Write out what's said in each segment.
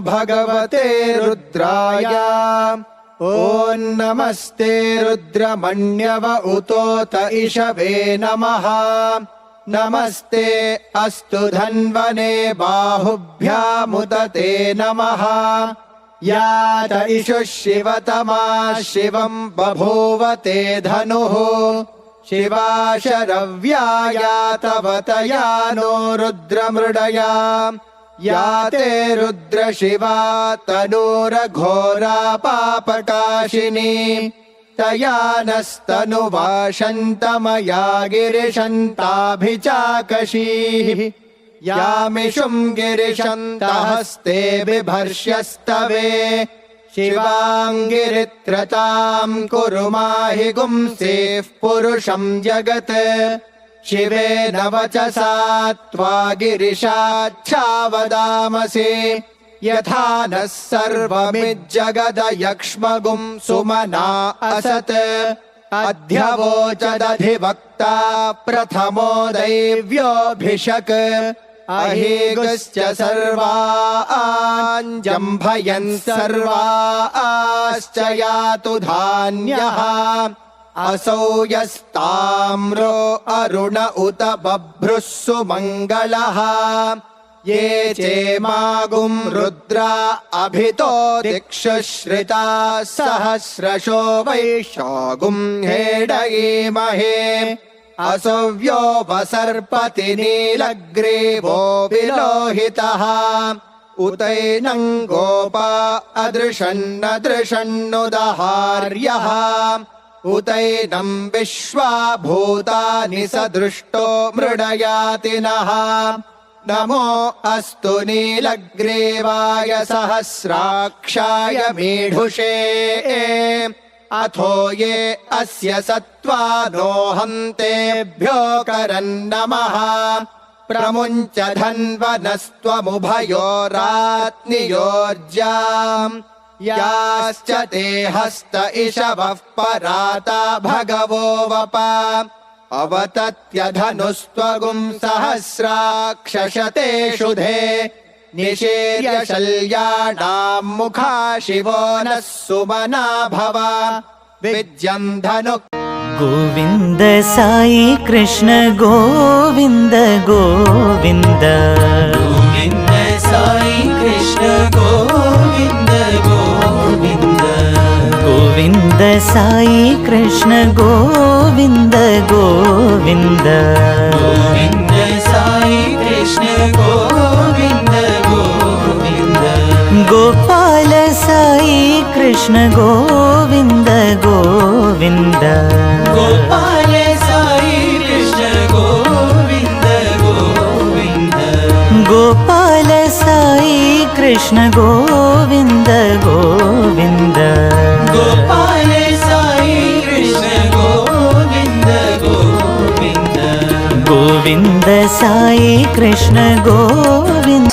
भगवते रुद्राय। ॐ नमस्ते रुद्रमण्यव उतोत इषवे नमः। नमस्ते अस्तु धन्वने बाहुभ्यामुत ते नमः। यात इषुः शिवतमा शिवम् बभूव ते धनुः। शिवा शरव्यायातवतया नो रुद्रमृडया। या ते रुद्रशिवा तनूरघोरा पापकाशिनी तया नस्तनुवाशन्तमया गिरिशन्ताभिचाकशीः यामिषुम् गिरिशन्तहस्ते बिभर्ष्यस्तवे। शिवाङ्गिरित्रताम् कुरु माहि गुंसेः पुरुषम् जगत् शिवेन वचसा त्वा गिरिशाच्छावदामसि। यथा नः सुमना असत्। अध्यवोचदधिवक्ता प्रथमो दैव्योऽभिषक्। अहेगश्च सर्वाञ्जम्भयन् सर्वाश्च यातु धान्यः असौ यस्ताम्रो अरुण उत बभ्रुः सुमङ्गलः ये चेमागुम् रुद्रा अभितो दिक्षुश्रिता सहस्रशो वैशागुम् हेडयेमहे असव्यो वसर्पति नीलग्रीवो विलोहितः। उतैनम् गोपा अदृशन्नदृशन्नुदहार्यः उतैनम् विश्वा भूतानि स दृष्टो मृडयाति नः। नमो अस्तु नीलग्रीवाय सहस्राक्षाय मीढुषे। अथो ये अस्य सत्त्वा नो हन्तेभ्यो करन्नमः। प्रमुञ्च धन्वनस्त्वमुभयोरात्नियोर्जाम् याश्च ते हस्त इषवः पराता भगवो वप। अवतत्यधनुस्त्वगुम् सहस्राक्षशते शुधे निषेर्य शल्याणाम् मुखा शिवो नः सुमना भव। विद्यम् धनु। गोविन्द साई कृष्ण गोविन्द गोविन्द। गोविन्द साई कृष्ण साई कृष्ण गोविन्द गोविन्द गोविन्द साई कृष्ण गोविन्द गोविन्द गोपाल साई कृष्ण गोविन्द गोविन्द गोपाल साई कृष्ण गोविन्द गोविन्द गोपाल साई कृष्ण गोविन्द गोविन्द ഗോവിന്ദ സായി കൃഷ്ണ ഗോവിന്ദ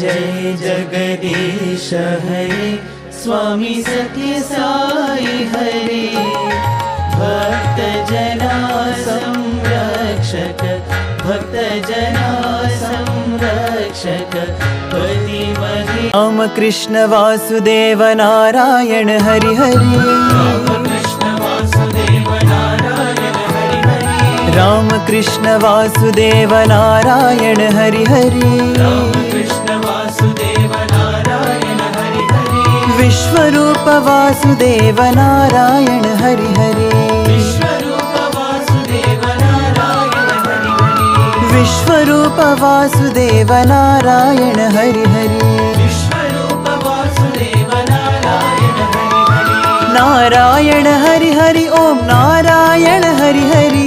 जय जगदीश हरे। स्वामी सत्य साई हरे। भक्त जना रक्षक भक्तजना संरक्षक पतिमहि राम कृष्ण वासुदेव नारायण हरि हरि। रामकृष्ण वासुदेव नारायण हरि हरि విశ్వరూప వాసుదేవ నారాయణ హరి హరి. విశ్వరూప వాసుదేవ నారాయణ హరి హరి. నారాయణ హరి హరి ఓం నారాయణ హరి హరి.